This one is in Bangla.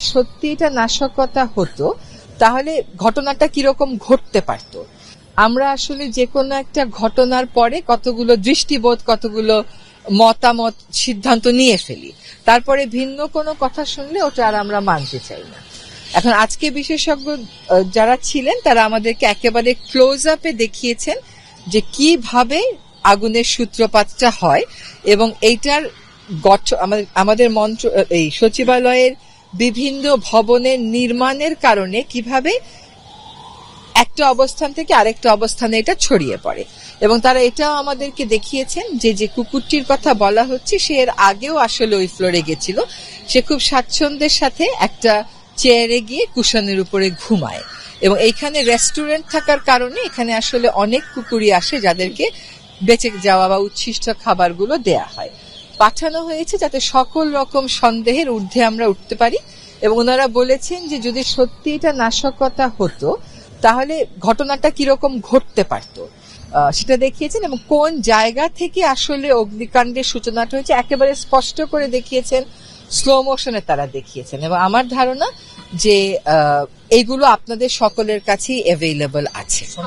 সত্যি এটা নাশকতা হতো, তাহলে ঘটনাটা কীরকম ঘটতে পারত? আমরা আসলে যে কোনো একটা ঘটনার পরে কতগুলো দৃষ্টিবোধ, কতগুলো মতামত, সিদ্ধান্ত নিয়ে ফেলি। তারপরে ভিন্ন কোনো কথা শুনলে ওটা আর আমরা মানতে চাই না। এখন আজকে বিশেষজ্ঞ যারা ছিলেন, তারা আমাদেরকে একেবারে ক্লোজ আপে দেখিয়েছেন যে কীভাবে আগুনের সূত্রপাতটা হয় এবং এইটার গঠন আমাদের আমাদের মন্ত্র এই সচিবালয়ের বিভিন্ন ভবনের নির্মাণের কারণে কীভাবে একটা অবস্থান থেকে আরেকটা অবস্থানে এটা ছড়িয়ে পড়ে। এবং তারা এটাও আমাদেরকে দেখিয়েছেন যে যে কুকুরটির কথা বলা হচ্ছে, সে এর আগেও আসলে ওই ফ্লোরে গেছিল। সে খুব স্বাচ্ছন্দ্যের সাথে একটা চেয়ারে গিয়ে কুশনের উপরে ঘুমায়। এবং এইখানে রেস্টুরেন্ট থাকার কারণে এখানে আসলে অনেক কুকুরই আসে যাদেরকে বেঁচে যাওয়া বা উচ্ছিষ্ট খাবারগুলো দেয়া হয়। পাঠানো হয়েছে যাতে সকল রকম সন্দেহের ঊর্ধ্বে আমরা উঠতে পারি। এবং ওনারা বলেছেন যে যদি সত্যি এটা নাশকতা হতো, তাহলে ঘটনাটা কীরকম ঘটতে পারত। সেটা দেখিয়েছেন এবং কোন জায়গা থেকে আসলে অগ্নিকাণ্ডের সূচনাটা হয়েছে একেবারে স্পষ্ট করে দেখিয়েছেন স্লো মোশনে তারা দেখিয়েছেন। এবং আমার ধারণা যে এইগুলো আপনাদের সকলের কাছেই অ্যাভেলেবল আছে।